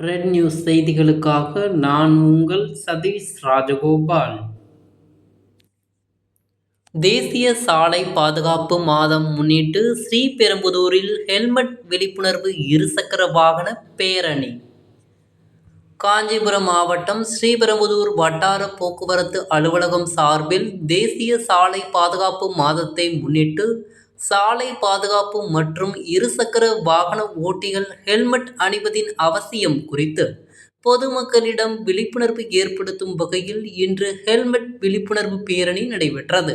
Red news செய்திகளுக்காக நான் உங்கள் சதீஷ் ராஜகோபால். தேசிய சாலை பாதுகாப்பு மாதம் முன்னிட்டு ஸ்ரீபெரும்புதூரில் ஹெல்மெட் விழிப்புணர்வு இருசக்கர வாகன பேரணி. காஞ்சிபுரம் மாவட்டம் ஸ்ரீபெரும்புதூர் வட்டார போக்குவரத்து அலுவலகம் சார்பில் தேசிய சாலை பாதுகாப்பு மாதத்தை முன்னிட்டு சாலை பாதுகாப்பு மற்றும் இருசக்கர வாகன ஓட்டிகள் ஹெல்மெட் அணிவதின் அவசியம் குறித்து பொதுமக்களிடம் விழிப்புணர்வு ஏற்படுத்தும் வகையில் இன்று ஹெல்மெட் விழிப்புணர்வு பேரணி நடைபெற்றது.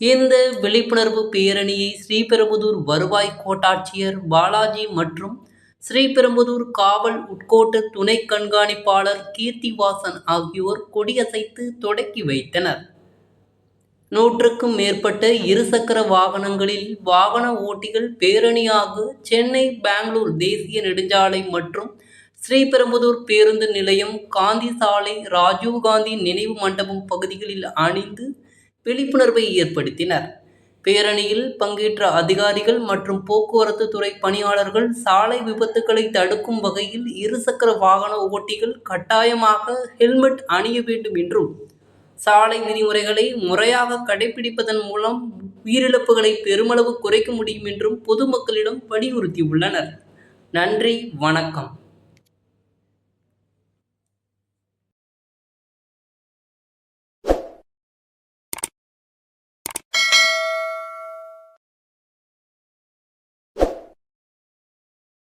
இந்த விழிப்புணர்வு பேரணியை ஸ்ரீபெரும்புதூர் வருவாய் கோட்டாட்சியர் பாலாஜி மற்றும் ஸ்ரீபெரும்புதூர் காவல் உட்கோட்ட துணை கண்காணிப்பாளர் கீர்த்திவாசன் ஆகியோர் கொடியசைத்து தொடக்கி வைத்தனர். நூற்றுக்கும் மேற்பட்ட இருசக்கர வாகனங்களில் வாகன ஓட்டிகள் பேரணியாக சென்னை பெங்களூர் தேசிய நெடுஞ்சாலை மற்றும் ஸ்ரீபெரும்புதூர் பேருந்து நிலையம் காந்தி சாலை ராஜீவ்காந்தி நினைவு மண்டபம் பகுதிகளில் அணிந்து விழிப்புணர்வை ஏற்படுத்தினர். பேரணியில் பங்கேற்ற அதிகாரிகள் மற்றும் போக்குவரத்து துறை பணியாளர்கள் சாலை விபத்துக்களை தடுக்கும் வகையில் இருசக்கர வாகன ஓட்டிகள் கட்டாயமாக ஹெல்மெட் அணிய வேண்டும் என்றும் சாலை விதிமுறைகளை முறையாக கடைபிடிப்பதன் மூலம் உயிரிழப்புகளை பெருமளவு குறைக்க முடியும் என்றும் பொதுமக்களிடம் வலியுறுத்தியுள்ளனர். நன்றி வணக்கம்.